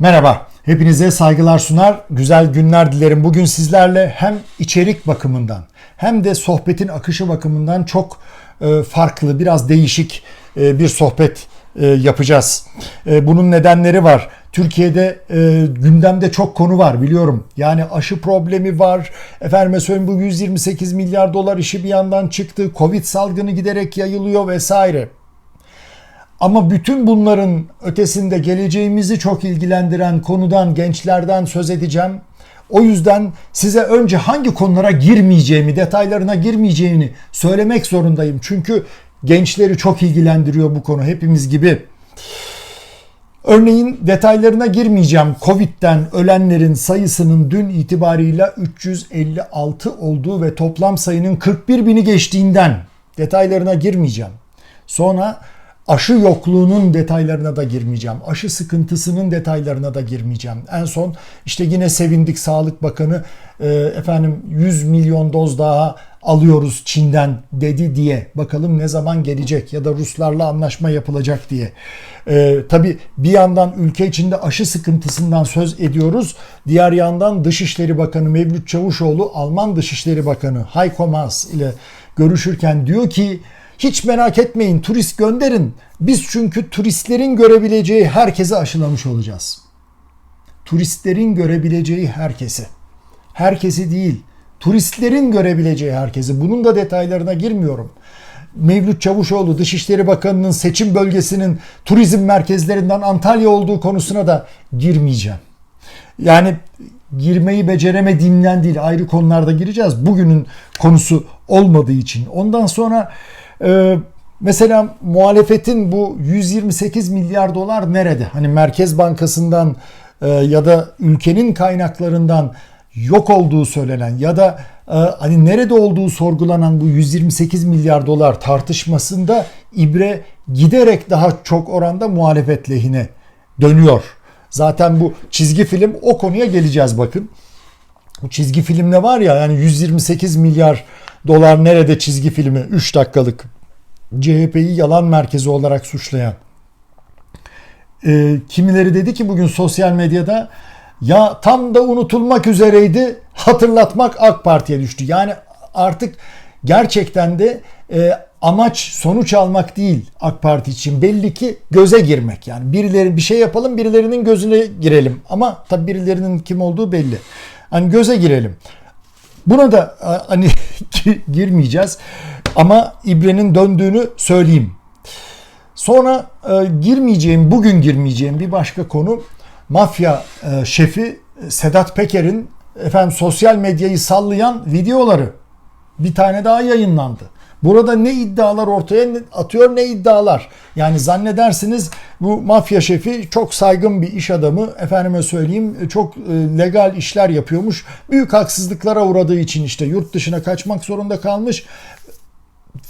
Merhaba, hepinize saygılar sunar, güzel günler dilerim. Bugün sizlerle hem içerik bakımından hem de sohbetin akışı bakımından çok e, farklı, biraz değişik e, bir sohbet e, yapacağız. Bunun nedenleri var. Türkiye'de e, gündemde çok konu var biliyorum. Yani aşı problemi var. Efendime söyleyeyim bu 128 milyar dolar işi bir yandan çıktı. Covid salgını giderek yayılıyor vesaire. Ama bütün bunların ötesinde geleceğimizi çok ilgilendiren konudan, gençlerden söz edeceğim. O yüzden size önce hangi konulara girmeyeceğimi, detaylarına girmeyeceğini söylemek zorundayım. Çünkü gençleri çok ilgilendiriyor bu konu hepimiz gibi. Örneğin detaylarına girmeyeceğim. Covid'den ölenlerin sayısının dün itibarıyla 356 olduğu ve toplam sayının 41 bini geçtiğinden detaylarına girmeyeceğim. Sonra aşı yokluğunun detaylarına da girmeyeceğim. Aşı sıkıntısının detaylarına da girmeyeceğim. En son işte yine sevindik Sağlık Bakanı e, efendim 100 milyon doz daha alıyoruz Çin'den dedi diye. Bakalım ne zaman gelecek ya da Ruslarla anlaşma yapılacak diye. Ee, tabii bir yandan ülke içinde aşı sıkıntısından söz ediyoruz. Diğer yandan Dışişleri Bakanı Mevlüt Çavuşoğlu Alman Dışişleri Bakanı Heiko Maas ile görüşürken diyor ki hiç merak etmeyin turist gönderin. Biz çünkü turistlerin görebileceği herkese aşılamış olacağız. Turistlerin görebileceği herkesi. Herkesi değil. Turistlerin görebileceği herkesi. Bunun da detaylarına girmiyorum. Mevlüt Çavuşoğlu Dışişleri Bakanı'nın seçim bölgesinin turizm merkezlerinden Antalya olduğu konusuna da girmeyeceğim. Yani girmeyi beceremediğimden değil ayrı konularda gireceğiz. Bugünün konusu olmadığı için. Ondan sonra e, mesela muhalefetin bu 128 milyar dolar nerede? Hani Merkez Bankası'ndan e, ya da ülkenin kaynaklarından yok olduğu söylenen ya da e, hani nerede olduğu sorgulanan bu 128 milyar dolar tartışmasında ibre giderek daha çok oranda muhalefet lehine dönüyor. Zaten bu çizgi film o konuya geleceğiz bakın. Bu çizgi filmde var ya yani 128 milyar dolar nerede çizgi filmi 3 dakikalık CHP'yi yalan merkezi olarak suçlayan. E, kimileri dedi ki bugün sosyal medyada ya tam da unutulmak üzereydi hatırlatmak AK Parti'ye düştü. Yani artık gerçekten de e, amaç sonuç almak değil AK Parti için belli ki göze girmek. Yani birileri bir şey yapalım birilerinin gözüne girelim ama tabii birilerinin kim olduğu belli. Hani göze girelim. Buna da hani girmeyeceğiz ama ibrenin döndüğünü söyleyeyim. Sonra e, girmeyeceğim, bugün girmeyeceğim bir başka konu mafya e, şefi Sedat Peker'in efendim sosyal medyayı sallayan videoları bir tane daha yayınlandı. Burada ne iddialar ortaya atıyor ne iddialar. Yani zannedersiniz bu mafya şefi çok saygın bir iş adamı. Efendime söyleyeyim çok e, legal işler yapıyormuş. Büyük haksızlıklara uğradığı için işte yurt dışına kaçmak zorunda kalmış.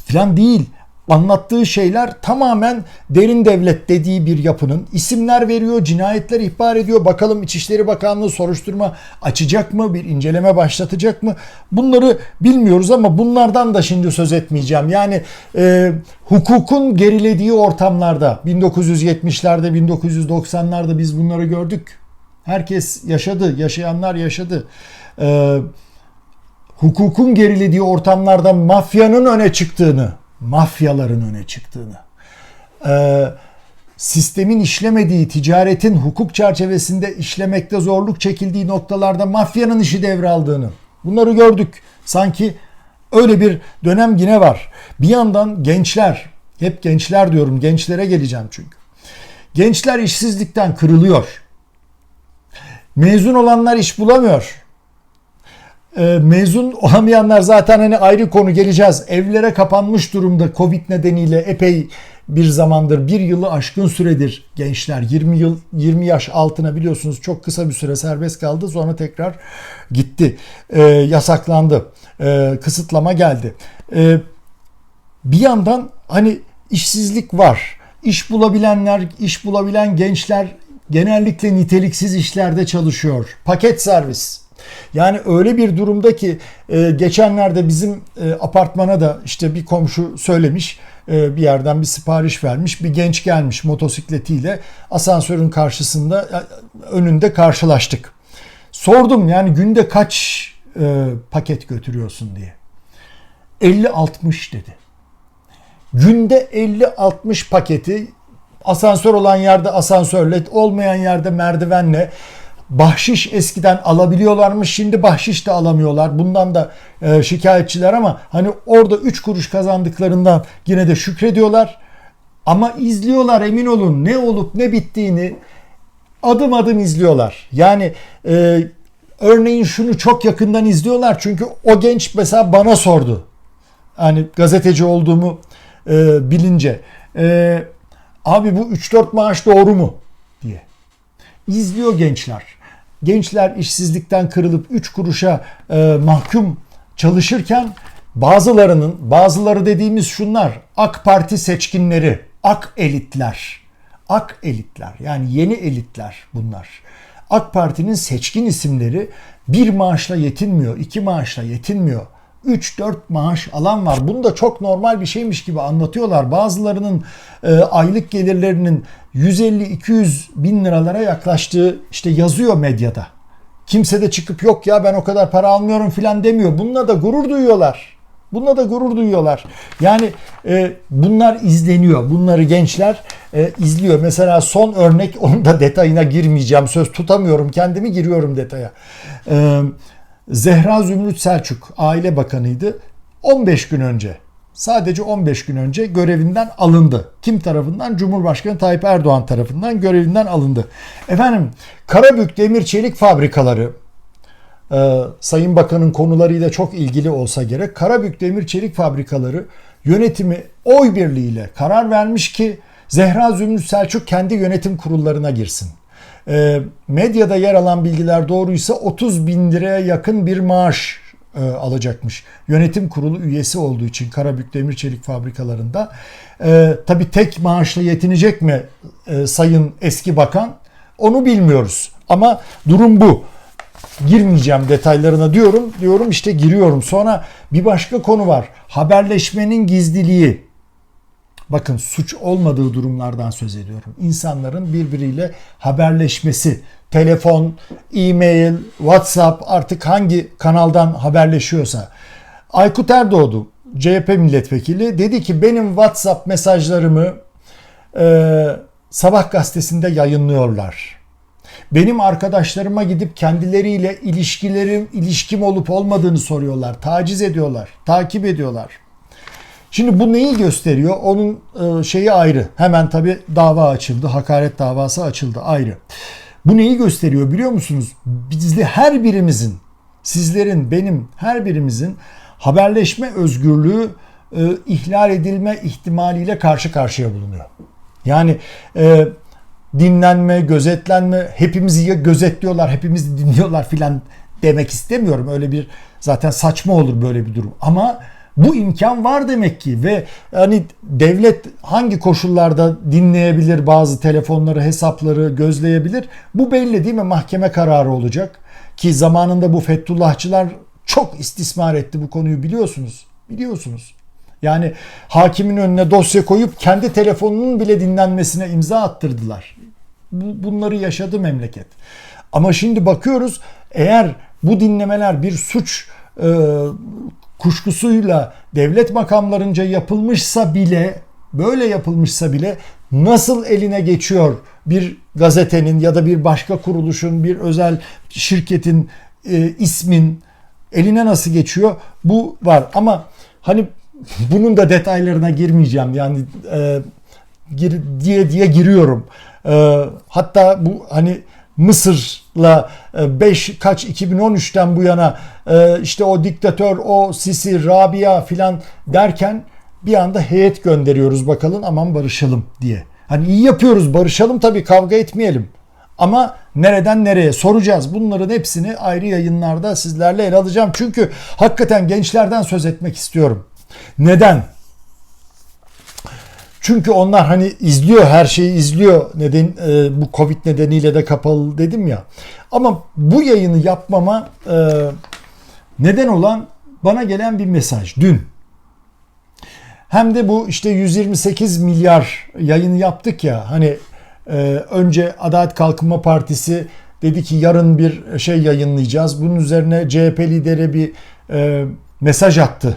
Falan değil anlattığı şeyler tamamen derin devlet dediği bir yapının isimler veriyor, cinayetler ihbar ediyor. Bakalım İçişleri Bakanlığı soruşturma açacak mı, bir inceleme başlatacak mı? Bunları bilmiyoruz ama bunlardan da şimdi söz etmeyeceğim. Yani e, hukukun gerilediği ortamlarda 1970'lerde, 1990'larda biz bunları gördük. Herkes yaşadı, yaşayanlar yaşadı. E, hukukun gerilediği ortamlarda mafyanın öne çıktığını mafyaların öne çıktığını, e, sistemin işlemediği, ticaretin hukuk çerçevesinde işlemekte zorluk çekildiği noktalarda mafyanın işi devraldığını bunları gördük. Sanki öyle bir dönem yine var. Bir yandan gençler, hep gençler diyorum, gençlere geleceğim çünkü. Gençler işsizlikten kırılıyor. Mezun olanlar iş bulamıyor e, mezun olamayanlar zaten hani ayrı konu geleceğiz. Evlere kapanmış durumda Covid nedeniyle epey bir zamandır bir yılı aşkın süredir gençler. 20 yıl 20 yaş altına biliyorsunuz çok kısa bir süre serbest kaldı sonra tekrar gitti. E, yasaklandı. E, kısıtlama geldi. E, bir yandan hani işsizlik var. İş bulabilenler iş bulabilen gençler genellikle niteliksiz işlerde çalışıyor. Paket servis Yani öyle bir durumda ki e, geçenlerde bizim e, apartmana da işte bir komşu söylemiş e, bir yerden bir sipariş vermiş. Bir genç gelmiş motosikletiyle asansörün karşısında önünde karşılaştık. Sordum yani günde kaç paket götürüyorsun diye. 50-60 dedi. Günde 50-60 paketi asansör olan yerde asansörle, olmayan yerde merdivenle bahşiş eskiden alabiliyorlarmış. Şimdi bahşiş de alamıyorlar. Bundan da e, şikayetçiler ama hani orada 3 kuruş kazandıklarından yine de şükrediyorlar. Ama izliyorlar emin olun ne olup ne bittiğini adım adım izliyorlar. Yani e, örneğin şunu çok yakından izliyorlar çünkü o genç mesela bana sordu. Hani gazeteci olduğumu e, bilince. E, abi bu 3-4 maaş doğru mu diye. İzliyor gençler. Gençler işsizlikten kırılıp 3 kuruşa e, mahkum çalışırken bazılarının, bazıları dediğimiz şunlar, AK Parti seçkinleri, ak elitler, ak elitler yani yeni elitler bunlar. AK Parti'nin seçkin isimleri bir maaşla yetinmiyor, iki maaşla yetinmiyor. 3-4 maaş alan var. Bunu da çok normal bir şeymiş gibi anlatıyorlar. Bazılarının e, aylık gelirlerinin 150-200 bin liralara yaklaştığı işte yazıyor medyada. Kimse de çıkıp yok ya ben o kadar para almıyorum filan demiyor. Bununla da gurur duyuyorlar. Bununla da gurur duyuyorlar. Yani e, bunlar izleniyor. Bunları gençler e, izliyor. Mesela son örnek onun da detayına girmeyeceğim. Söz tutamıyorum. Kendimi giriyorum detaya. Eee Zehra Zümrüt Selçuk Aile Bakanıydı. 15 gün önce sadece 15 gün önce görevinden alındı. Kim tarafından? Cumhurbaşkanı Tayyip Erdoğan tarafından görevinden alındı. Efendim Karabük Demir Çelik Fabrikaları e, Sayın Bakan'ın konularıyla çok ilgili olsa gerek. Karabük Demir Çelik Fabrikaları yönetimi oy birliğiyle karar vermiş ki Zehra Zümrüt Selçuk kendi yönetim kurullarına girsin. E, medyada yer alan bilgiler doğruysa 30 bin liraya yakın bir maaş e, alacakmış. Yönetim kurulu üyesi olduğu için Karabük Demir Çelik fabrikalarında. E, Tabi tek maaşla yetinecek mi e, sayın eski bakan onu bilmiyoruz. Ama durum bu. Girmeyeceğim detaylarına diyorum. Diyorum işte giriyorum. Sonra bir başka konu var. Haberleşmenin gizliliği. Bakın suç olmadığı durumlardan söz ediyorum. İnsanların birbiriyle haberleşmesi, telefon, e-mail, WhatsApp artık hangi kanaldan haberleşiyorsa. Aykut Erdoğdu, CHP milletvekili dedi ki benim WhatsApp mesajlarımı e, Sabah gazetesinde yayınlıyorlar. Benim arkadaşlarıma gidip kendileriyle ilişkilerim, ilişkim olup olmadığını soruyorlar. Taciz ediyorlar, takip ediyorlar. Şimdi bu neyi gösteriyor? Onun e, şeyi ayrı. Hemen tabi dava açıldı. Hakaret davası açıldı ayrı. Bu neyi gösteriyor biliyor musunuz? Bizde her birimizin, sizlerin, benim her birimizin haberleşme özgürlüğü e, ihlal edilme ihtimaliyle karşı karşıya bulunuyor. Yani e, dinlenme, gözetlenme, hepimizi ya gözetliyorlar, hepimizi dinliyorlar filan demek istemiyorum. Öyle bir zaten saçma olur böyle bir durum. Ama bu imkan var demek ki ve hani devlet hangi koşullarda dinleyebilir bazı telefonları, hesapları gözleyebilir? Bu belli değil mi? Mahkeme kararı olacak. Ki zamanında bu Fethullahçılar çok istismar etti bu konuyu biliyorsunuz. Biliyorsunuz. Yani hakimin önüne dosya koyup kendi telefonunun bile dinlenmesine imza attırdılar. Bunları yaşadı memleket. Ama şimdi bakıyoruz eğer bu dinlemeler bir suç e, kuşkusuyla devlet makamlarınca yapılmışsa bile böyle yapılmışsa bile nasıl eline geçiyor bir gazetenin ya da bir başka kuruluşun bir özel şirketin e, ismin eline nasıl geçiyor? Bu var. Ama hani bunun da detaylarına girmeyeceğim. Yani e, gir, diye diye giriyorum. E, hatta bu hani Mısır'la 5 e, kaç 2013'ten bu yana e, işte o diktatör, o Sisi, Rabia filan derken bir anda heyet gönderiyoruz bakalım aman barışalım diye. Hani iyi yapıyoruz barışalım tabii kavga etmeyelim. Ama nereden nereye soracağız. Bunların hepsini ayrı yayınlarda sizlerle ele alacağım. Çünkü hakikaten gençlerden söz etmek istiyorum. Neden? Çünkü onlar hani izliyor her şeyi izliyor neden e, bu Covid nedeniyle de kapalı dedim ya. Ama bu yayını yapmama e, neden olan bana gelen bir mesaj dün. Hem de bu işte 128 milyar yayını yaptık ya hani e, önce Adalet Kalkınma Partisi dedi ki yarın bir şey yayınlayacağız. Bunun üzerine CHP lideri bir e, mesaj attı.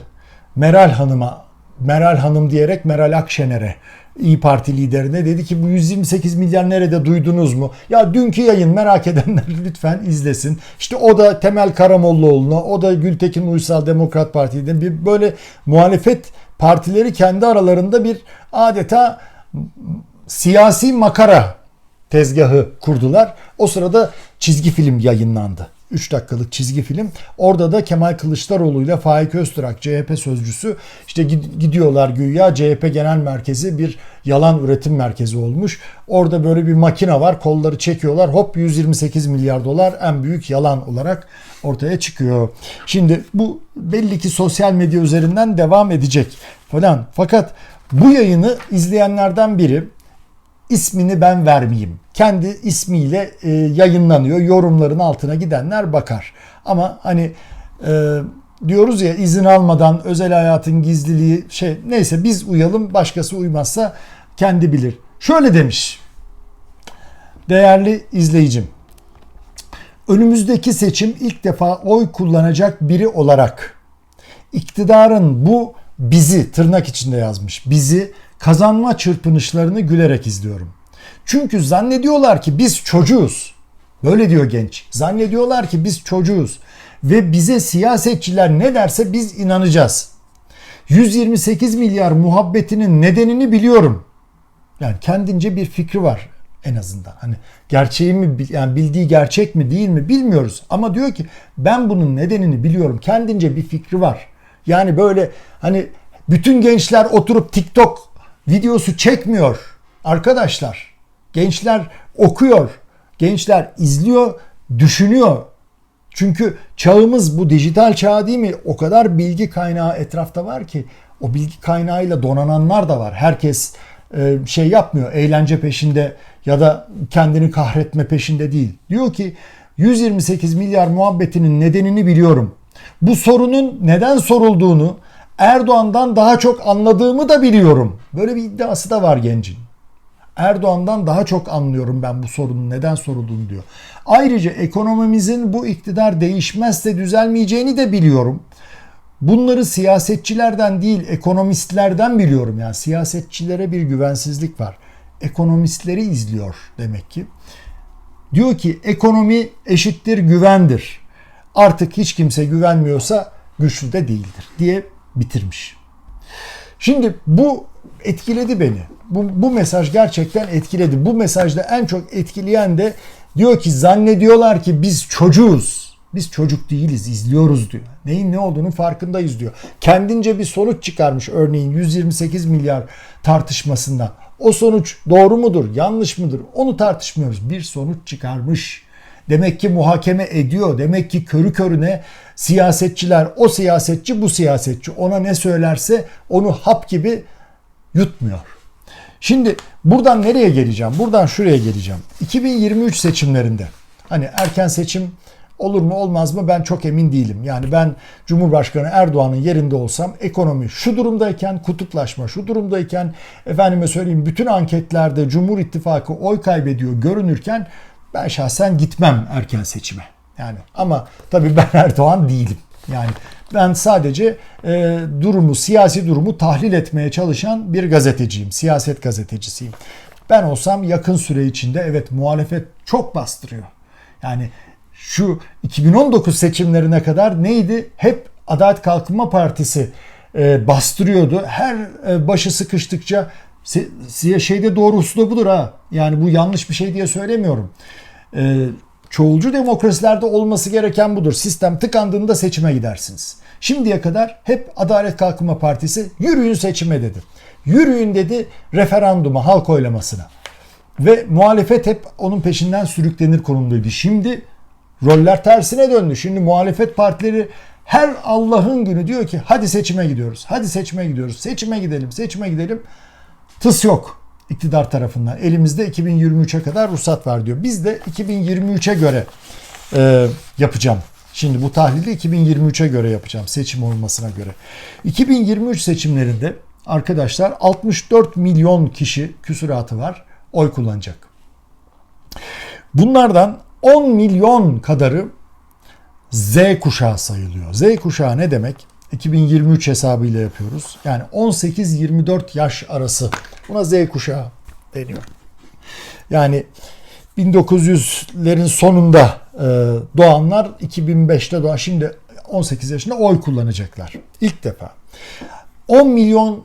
Meral Hanım'a, Meral Hanım diyerek Meral Akşener'e İyi Parti liderine dedi ki bu 128 milyar nerede duydunuz mu? Ya dünkü yayın merak edenler lütfen izlesin. İşte o da Temel Karamollaoğlu'na, o da Gültekin Uysal Demokrat Parti'den bir böyle muhalefet partileri kendi aralarında bir adeta siyasi makara tezgahı kurdular. O sırada çizgi film yayınlandı. 3 dakikalık çizgi film. Orada da Kemal Kılıçdaroğlu ile Faik Öztürk CHP sözcüsü işte gidiyorlar güya CHP Genel Merkezi bir yalan üretim merkezi olmuş. Orada böyle bir makine var. Kolları çekiyorlar. Hop 128 milyar dolar en büyük yalan olarak ortaya çıkıyor. Şimdi bu belli ki sosyal medya üzerinden devam edecek falan. Fakat bu yayını izleyenlerden biri ismini ben vermeyeyim. Kendi ismiyle e, yayınlanıyor. Yorumların altına gidenler bakar. Ama hani e, diyoruz ya izin almadan özel hayatın gizliliği şey neyse biz uyalım başkası uymazsa kendi bilir. Şöyle demiş. Değerli izleyicim. Önümüzdeki seçim ilk defa oy kullanacak biri olarak iktidarın bu bizi tırnak içinde yazmış. Bizi kazanma çırpınışlarını gülerek izliyorum. Çünkü zannediyorlar ki biz çocuğuz. Böyle diyor genç. Zannediyorlar ki biz çocuğuz ve bize siyasetçiler ne derse biz inanacağız. 128 milyar muhabbetinin nedenini biliyorum. Yani kendince bir fikri var en azından. Hani gerçeği mi yani bildiği gerçek mi değil mi bilmiyoruz ama diyor ki ben bunun nedenini biliyorum. Kendince bir fikri var. Yani böyle hani bütün gençler oturup TikTok videosu çekmiyor arkadaşlar. Gençler okuyor, gençler izliyor, düşünüyor. Çünkü çağımız bu dijital çağ değil mi? O kadar bilgi kaynağı etrafta var ki o bilgi kaynağıyla donananlar da var. Herkes e, şey yapmıyor, eğlence peşinde ya da kendini kahretme peşinde değil. Diyor ki 128 milyar muhabbetinin nedenini biliyorum. Bu sorunun neden sorulduğunu Erdoğan'dan daha çok anladığımı da biliyorum. Böyle bir iddiası da var gencin. Erdoğan'dan daha çok anlıyorum ben bu sorunun neden sorulduğunu diyor. Ayrıca ekonomimizin bu iktidar değişmezse düzelmeyeceğini de biliyorum. Bunları siyasetçilerden değil ekonomistlerden biliyorum. Yani siyasetçilere bir güvensizlik var. Ekonomistleri izliyor demek ki. Diyor ki ekonomi eşittir güvendir. Artık hiç kimse güvenmiyorsa güçlü de değildir diye bitirmiş. Şimdi bu etkiledi beni. Bu, bu mesaj gerçekten etkiledi. Bu mesajda en çok etkileyen de diyor ki zannediyorlar ki biz çocuğuz. Biz çocuk değiliz, izliyoruz diyor. Neyin ne olduğunu farkındayız diyor. Kendince bir sonuç çıkarmış örneğin 128 milyar tartışmasında. O sonuç doğru mudur, yanlış mıdır? Onu tartışmıyoruz. Bir sonuç çıkarmış. Demek ki muhakeme ediyor. Demek ki körü körüne siyasetçiler o siyasetçi bu siyasetçi ona ne söylerse onu hap gibi yutmuyor. Şimdi buradan nereye geleceğim? Buradan şuraya geleceğim. 2023 seçimlerinde hani erken seçim olur mu olmaz mı ben çok emin değilim. Yani ben Cumhurbaşkanı Erdoğan'ın yerinde olsam ekonomi şu durumdayken kutuplaşma şu durumdayken efendime söyleyeyim bütün anketlerde Cumhur İttifakı oy kaybediyor görünürken ben şahsen gitmem erken seçime. Yani ama tabii ben Erdoğan değilim. Yani ben sadece e, durumu, siyasi durumu tahlil etmeye çalışan bir gazeteciyim. Siyaset gazetecisiyim. Ben olsam yakın süre içinde evet muhalefet çok bastırıyor. Yani şu 2019 seçimlerine kadar neydi? Hep Adalet Kalkınma Partisi e, bastırıyordu. Her e, başı sıkıştıkça şeyde doğrusu da budur ha. Yani bu yanlış bir şey diye söylemiyorum. E, çoğulcu demokrasilerde olması gereken budur. Sistem tıkandığında seçime gidersiniz. Şimdiye kadar hep Adalet Kalkınma Partisi yürüyün seçime dedi. Yürüyün dedi referanduma, halk oylamasına. Ve muhalefet hep onun peşinden sürüklenir konumdaydı. Şimdi roller tersine döndü. Şimdi muhalefet partileri her Allah'ın günü diyor ki hadi seçime gidiyoruz. Hadi seçime gidiyoruz. Seçime gidelim, seçime gidelim. Tıs yok iktidar tarafından. Elimizde 2023'e kadar ruhsat var diyor. Biz de 2023'e göre e, yapacağım. Şimdi bu tahlili 2023'e göre yapacağım seçim olmasına göre. 2023 seçimlerinde arkadaşlar 64 milyon kişi küsuratı var oy kullanacak. Bunlardan 10 milyon kadarı Z kuşağı sayılıyor. Z kuşağı ne demek? 2023 hesabıyla yapıyoruz. Yani 18-24 yaş arası. Buna Z kuşağı deniyor. Yani 1900'lerin sonunda e, doğanlar 2005'te doğan şimdi 18 yaşında oy kullanacaklar. İlk defa. 10 milyon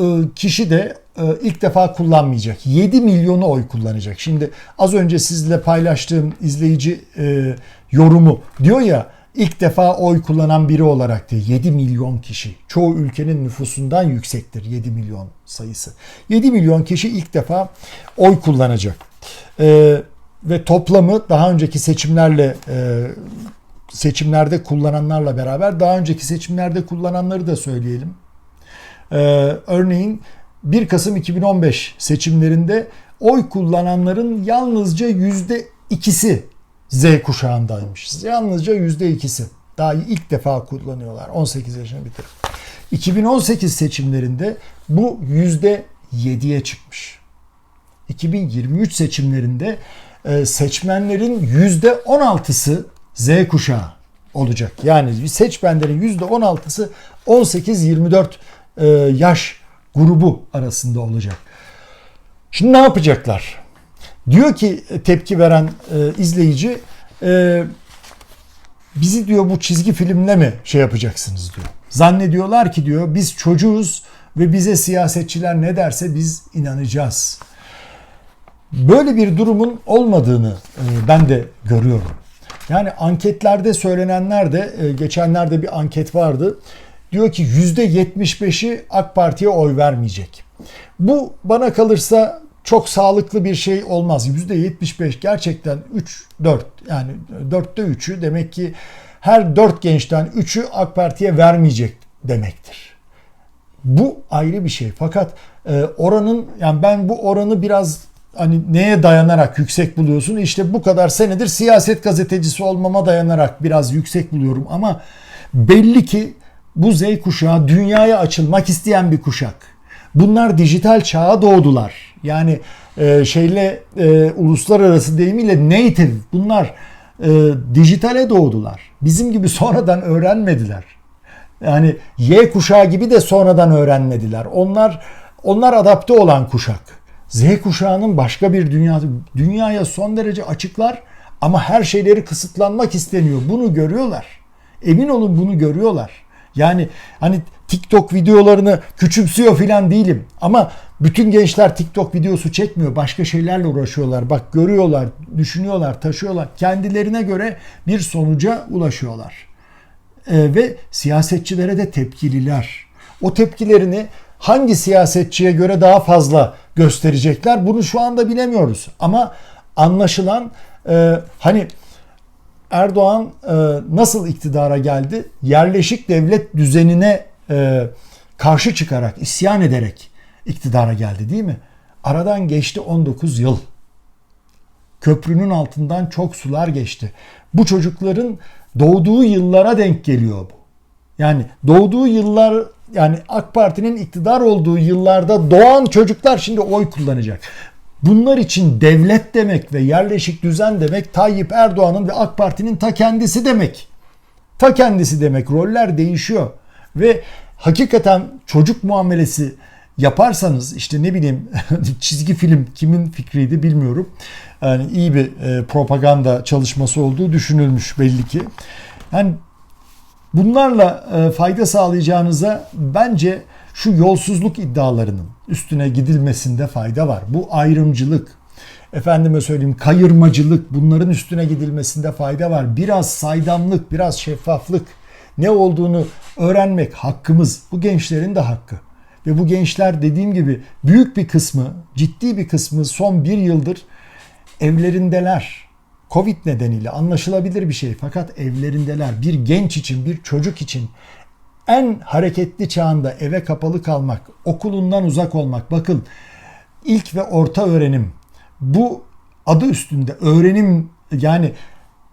e, kişi de e, ilk defa kullanmayacak. 7 milyonu oy kullanacak. Şimdi az önce sizle paylaştığım izleyici yorumu diyor ya ilk defa oy kullanan biri olarak diye 7 milyon kişi. Çoğu ülkenin nüfusundan yüksektir 7 milyon sayısı. 7 milyon kişi ilk defa oy kullanacak. Ee, ve toplamı daha önceki seçimlerle e, seçimlerde kullananlarla beraber daha önceki seçimlerde kullananları da söyleyelim. Ee, örneğin 1 Kasım 2015 seçimlerinde oy kullananların yalnızca yüzde ikisi Z kuşağındaymış. Yalnızca yüzde ikisi. Daha ilk defa kullanıyorlar. 18 yaşını bitirip. 2018 seçimlerinde bu yüzde 7'ye çıkmış. 2023 seçimlerinde e, seçmenlerin yüzde 16'sı Z kuşağı olacak. Yani seçmenlerin yüzde 16'sı 18-24 e, yaş grubu arasında olacak. Şimdi ne yapacaklar? Diyor ki tepki veren e, izleyici e, bizi diyor bu çizgi filmle mi şey yapacaksınız diyor. Zannediyorlar ki diyor biz çocuğuz ve bize siyasetçiler ne derse biz inanacağız. Böyle bir durumun olmadığını e, ben de görüyorum. Yani anketlerde söylenenler de e, geçenlerde bir anket vardı. Diyor ki %75'i AK Parti'ye oy vermeyecek. Bu bana kalırsa çok sağlıklı bir şey olmaz. %75 gerçekten 3 4 yani 4'te 3'ü demek ki her 4 gençten 3'ü AK Parti'ye vermeyecek demektir. Bu ayrı bir şey. Fakat e, oranın yani ben bu oranı biraz hani neye dayanarak yüksek buluyorsun? İşte bu kadar senedir siyaset gazetecisi olmama dayanarak biraz yüksek buluyorum ama belli ki bu Z kuşağı dünyaya açılmak isteyen bir kuşak. Bunlar dijital çağa doğdular. Yani e, şeyle e, uluslararası deyimiyle native bunlar e, dijitale doğdular. Bizim gibi sonradan öğrenmediler. Yani Y kuşağı gibi de sonradan öğrenmediler. Onlar onlar adapte olan kuşak. Z kuşağının başka bir dünya dünyaya son derece açıklar ama her şeyleri kısıtlanmak isteniyor. Bunu görüyorlar. Emin olun bunu görüyorlar. Yani hani TikTok videolarını küçümsüyor filan değilim. Ama bütün gençler TikTok videosu çekmiyor. Başka şeylerle uğraşıyorlar. Bak görüyorlar, düşünüyorlar, taşıyorlar. Kendilerine göre bir sonuca ulaşıyorlar. Ee, ve siyasetçilere de tepkililer. O tepkilerini hangi siyasetçiye göre daha fazla gösterecekler bunu şu anda bilemiyoruz. Ama anlaşılan e, hani Erdoğan e, nasıl iktidara geldi? Yerleşik devlet düzenine e, karşı çıkarak, isyan ederek iktidara geldi değil mi? Aradan geçti 19 yıl. Köprünün altından çok sular geçti. Bu çocukların doğduğu yıllara denk geliyor bu. Yani doğduğu yıllar yani AK Parti'nin iktidar olduğu yıllarda doğan çocuklar şimdi oy kullanacak. Bunlar için devlet demek ve yerleşik düzen demek Tayyip Erdoğan'ın ve AK Parti'nin ta kendisi demek. Ta kendisi demek. Roller değişiyor. Ve hakikaten çocuk muamelesi yaparsanız işte ne bileyim çizgi film kimin fikriydi bilmiyorum. Yani iyi bir e, propaganda çalışması olduğu düşünülmüş belli ki. Yani bunlarla e, fayda sağlayacağınıza bence şu yolsuzluk iddialarının üstüne gidilmesinde fayda var. Bu ayrımcılık, efendime söyleyeyim kayırmacılık bunların üstüne gidilmesinde fayda var. Biraz saydamlık, biraz şeffaflık ne olduğunu öğrenmek hakkımız. Bu gençlerin de hakkı. Ve bu gençler dediğim gibi büyük bir kısmı, ciddi bir kısmı son bir yıldır evlerindeler. Covid nedeniyle anlaşılabilir bir şey fakat evlerindeler. Bir genç için, bir çocuk için en hareketli çağında eve kapalı kalmak, okulundan uzak olmak. Bakın ilk ve orta öğrenim bu adı üstünde öğrenim yani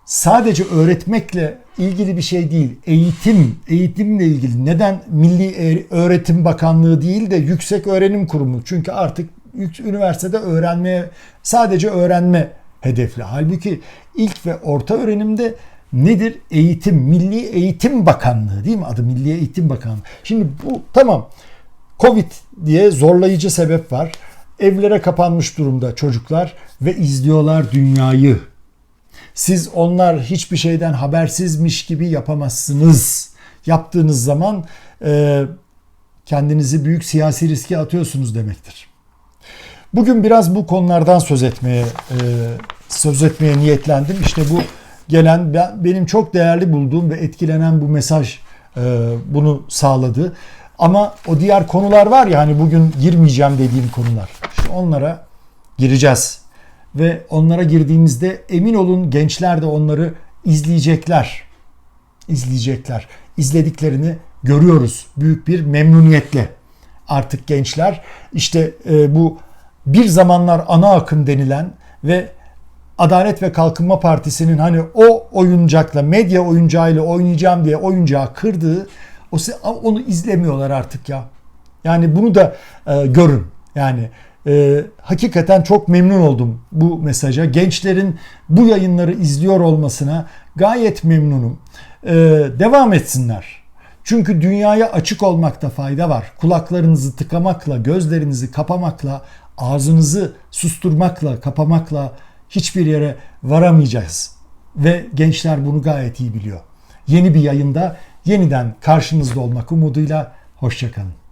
sadece öğretmekle ilgili bir şey değil. Eğitim, eğitimle ilgili. Neden Milli Öğretim Bakanlığı değil de Yüksek Öğrenim Kurumu? Çünkü artık üniversitede öğrenmeye sadece öğrenme hedefli. Halbuki ilk ve orta öğrenimde nedir? Eğitim, Milli Eğitim Bakanlığı değil mi? Adı Milli Eğitim Bakanlığı. Şimdi bu tamam. Covid diye zorlayıcı sebep var. Evlere kapanmış durumda çocuklar ve izliyorlar dünyayı. Siz onlar hiçbir şeyden habersizmiş gibi yapamazsınız. Yaptığınız zaman e, kendinizi büyük siyasi riske atıyorsunuz demektir. Bugün biraz bu konulardan söz etmeye e, söz etmeye niyetlendim. İşte bu gelen benim çok değerli bulduğum ve etkilenen bu mesaj e, bunu sağladı. Ama o diğer konular var ya hani bugün girmeyeceğim dediğim konular. İşte onlara gireceğiz. Ve onlara girdiğimizde emin olun gençler de onları izleyecekler. İzleyecekler. İzlediklerini görüyoruz büyük bir memnuniyetle. Artık gençler işte e, bu bir zamanlar ana akım denilen ve Adalet ve Kalkınma Partisi'nin hani o oyuncakla medya oyuncağıyla oynayacağım diye oyuncağı kırdığı o onu izlemiyorlar artık ya. Yani bunu da e, görün. Yani e, hakikaten çok memnun oldum bu mesaja. Gençlerin bu yayınları izliyor olmasına gayet memnunum. E, devam etsinler. Çünkü dünyaya açık olmakta fayda var. Kulaklarınızı tıkamakla, gözlerinizi kapamakla, ağzınızı susturmakla, kapamakla hiçbir yere varamayacağız. Ve gençler bunu gayet iyi biliyor. Yeni bir yayında yeniden karşınızda olmak umuduyla hoşçakalın.